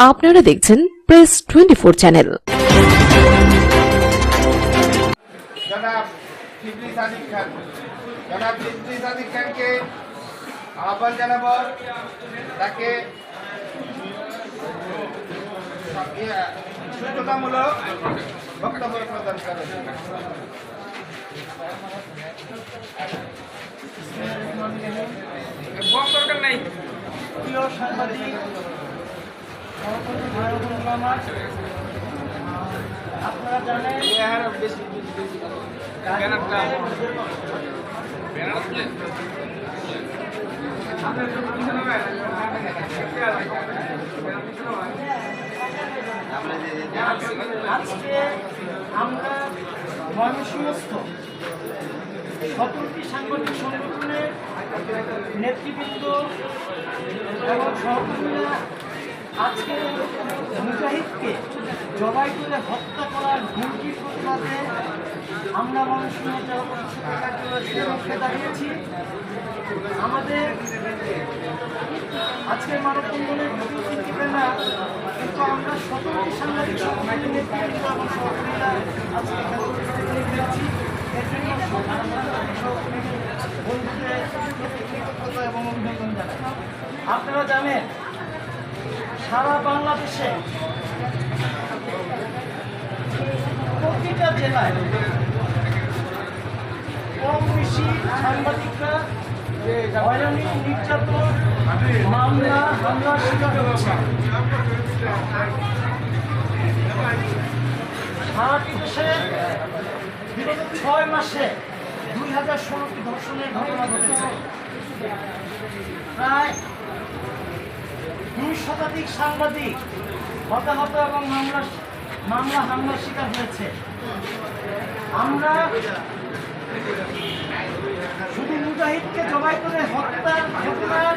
আপনারা দেখছেন press twenty four channel জনাব আহ্বান তাকে সূচনামূলক বক্তব্য প্রদান করেন দরকার নাই। প্রিয় সাংবাদিক সহকর্মী ভাই ও বন্ধুরা আমার আপনারা জানেন আজকে আমরা ময়মনসিংহস্থ সতেরোটি সাংবাদিক সংগঠনের নেতৃবৃন্দ এবং সহকর্মীরা আজকে মুজাহিদকে জবাই করে হত্যা করার হুমকির প্রতিবাদে আমরা মুখে দাঁড়িয়েছি আমাদের আজকের মানববন্ধনের ভিডিও দিবে না, কিন্তু আমরা সতেরোটি সাংবাদিক সংগঠনের নেতৃবৃন্দ এবং সহকর্মীরা আজকে উপস্থিত এর জন্য বন্ধুদের এবং অভিনন্দন জানাই। আপনারা জানেন সারা বাংলাদেশে প্রতিটা জেলায় কম বেশি সাংবাদিকরা হয়রানি, নির্যাতন, মামলা হামলার শিকার হচ্ছে। সারা দেশে বিগত ছয় মাসে দুই হাজার ষোলোটি ধর্ষণের ঘটনা ঘটেছে প্রায় দুই শতাধিক সাংবাদিক হতাহত এবং মামলা মামলা হামলার শিকার হয়েছে। আমরা শুধু মুজাহিদকে জবাই করে হত্যার ঘটনার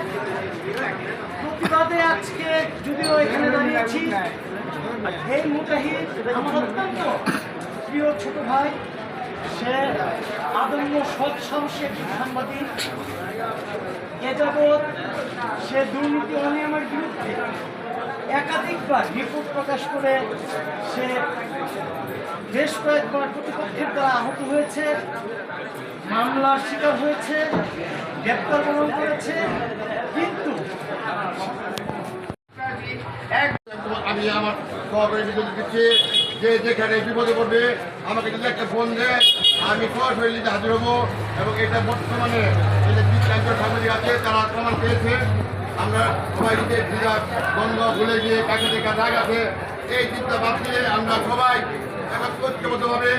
প্রতিবাদে আজকে যদিও এখানে দাঁড়িয়েছি, এই মুজাহিদ আমার অত্যন্ত প্রিয় ছোট ভাই, সে আদম্য সৎ সাহসী সাংবাদিক। এ যাবৎ সে দুর্নীতি অনিয়মের বিরুদ্ধে একাধিকবার রিপোর্ট প্রকাশ করে সে বেশ কয়েকবার প্রতিপক্ষের দ্বারা আহত হয়েছে, মামলার শিকার হয়েছে, গ্রেপ্তার বরণ করেছে, কিন্তু আমি আমার সহকারী দিচ্ছি, যে যেখানে বিপদে পড়বে, আমাকে যদি একটা ফোন দেয় আমি সরাসরি হাজির হব। এবং এটা বর্তমানে যে আছে, তারা প্রমাণ পেয়েছে। আমরা সবাই যদি দিদা বন্ধ ভুলে গিয়ে কাছে দেখা দাগ আছে, এই চিন্তা বাদ আমরা সবাই এখন ঐক্যবদ্ধভাবে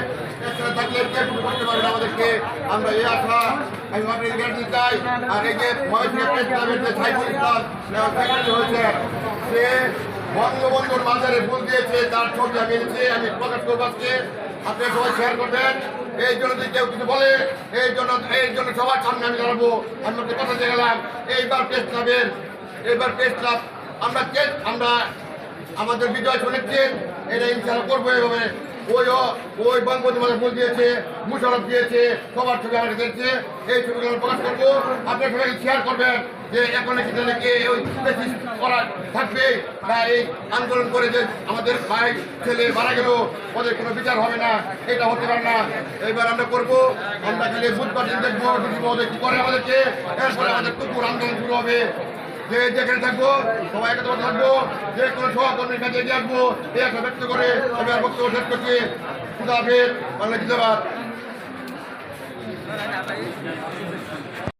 থাকলে কে করতে পারবে আমাদেরকে। আমরা এই আশা, আমি আপনাদের গ্যারান্টি চাই। আর এই যে মহেশিয়া প্রেস ক্লাবের যে সাইফুল হয়েছে সে বঙ্গবন্ধুর মাজারে ফুল দিয়েছে, তার ছবি আমি এনেছি, আমি প্রকাশ করব আজকে। আপনি সবাই শেয়ার করবেন, এই জন্য যদি কেউ কিছু বলে, এই জন্য এই জন্য সবার সামনে আমি দাঁড়াবো। আমি কথা দিয়ে গেলাম, এইবার প্রেস ক্লাবের এইবার প্রেস ক্লাব আমরা কে, আমরা আমাদের বিজয় শুনেছেন এটা ইনশাল্লাহ করব এইভাবে। ওই ওই বঙ্গবন্ধু মাঝে ফুল দিয়েছে, মুশারফ দিয়েছে, সবার ছবি আমাকে দিয়েছে, এই ছবিগুলো প্রকাশ করব। আপনার সবাই শেয়ার করবেন। যে এখন কি তাহলে কে ওই করা থাকবে বা এই আন্দোলন করে যে আমাদের ভাই, ছেলে মারা গেল, ওদের কোনো বিচার হবে না, এটা হতে পারে না। এবার আমরা করব, আমরা খালি বুধবার দিন দেখব ওদের কি করে আমাদেরকে? এরপরে আমাদের কুকুর আন্দোলন শুরু হবে। যে যেখানে থাকব, সবাই একত্র থাকব, যে কোনো সহকর্মীর কাছে এগিয়ে আসব, এই একটা ব্যক্ত করে আমি আর বক্তব্য শেষ করছি। খুদা বাংলা জিন্দাবাদ।